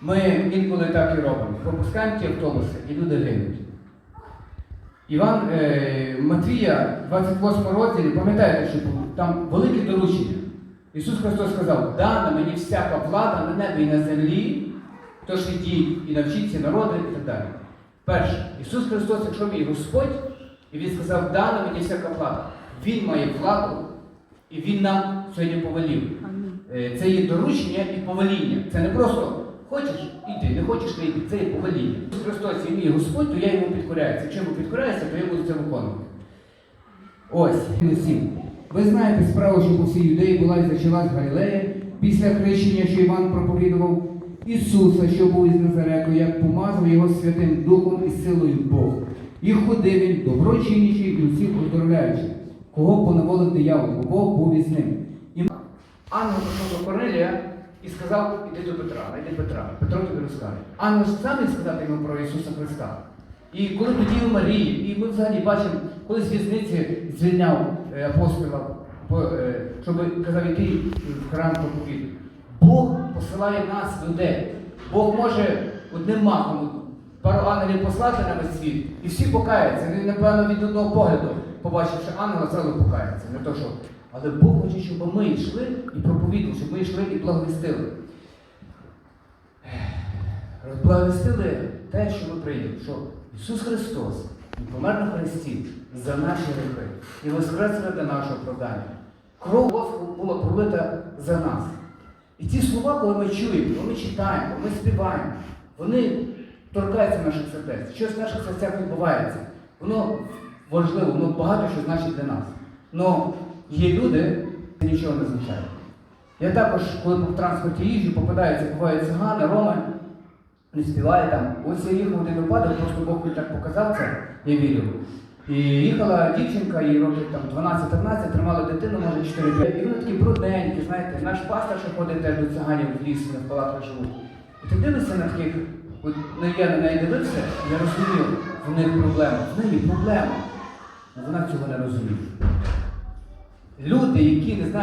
Ми інколи так і робимо. Пропускаємо ті автобуси, і люди гинуть. Іван е, Матвія, 28 розділі, пам'ятаєте, що там велике доручення. Ісус Христос сказав, дана мені всяка влада на небі і на землі, тож ідіть і навчіться народи і так далі. Перше, Ісус Христос, якщо мій Господь, і Він сказав, дана мені всяка влада. Він має владу, і Він нам сьогодні повелів. Е, Це є доручення і повеління. Це не просто хочеш іди, не хочеш не йди. Це є повеління. Христос є мій Господь, то я йому підкоряюся. Якщо йому підкоряюся, то я буду це виконувати. Ось, усім. Ви знаєте справу, що по всій юдеї була і зачалась Галілея після хрещення, що Іван проповідував Ісуса, що був із Назарету, як помазав його Святим Духом і силою Бога. І ходив він доброчинніший і усіх оздоровляючи, кого поневолив диявол, бо Бог був із ним. І ангел прийшов до Корнелія і сказав, іди до Петра, найди Петра. Петро тобі розкаже. Ангел ж сам міг сказати йому про Ісуса Христа. І коли тоді у Марії, і ми взагалі бачимо, коли з в'язниці звільняв е, апостола, е, щоб казав, іти в храм проповідати. Бог посилає нас, людей. Бог може одним махом пару ангелів послати на весь світ, і всі покаються. Вони, напевно, від одного погляду, побачивши ангела, зразу покаються. Не то, що. Але Бог хоче, щоб ми йшли і проповідували, щоб і благовістили. Благовістили те, що ми прийняли, що Ісус Христос помер на Христі за наші гріхи і воскрес для нашого оправдання. Кров була пролита за нас. І ті слова, коли ми чуємо, коли ми читаємо, коли ми співаємо, вони торкаються наших сердець. Щось в наших серцях відбувається. Воно важливо, воно багато що значить для нас. Але є люди, це нічого не означає. Я також, коли по транспорті їжджу, попадаються, бувають цигани, роми, не співає там. Ось я їхав один випадок, просто Бог мені так показав це, я вірю. І їхала дівчинка, їй років там 12-13, тримала дитину, може 4 5 І вони такі брудненькі, знаєте, наш пастор, що ходить теж до циганів в ліс, в палатках живуть. І ти дивишся на таких, от ну, я на неї дивився, я розумію, в них проблема. В неї проблема. Вона цього не розуміє. Люди, які не знають.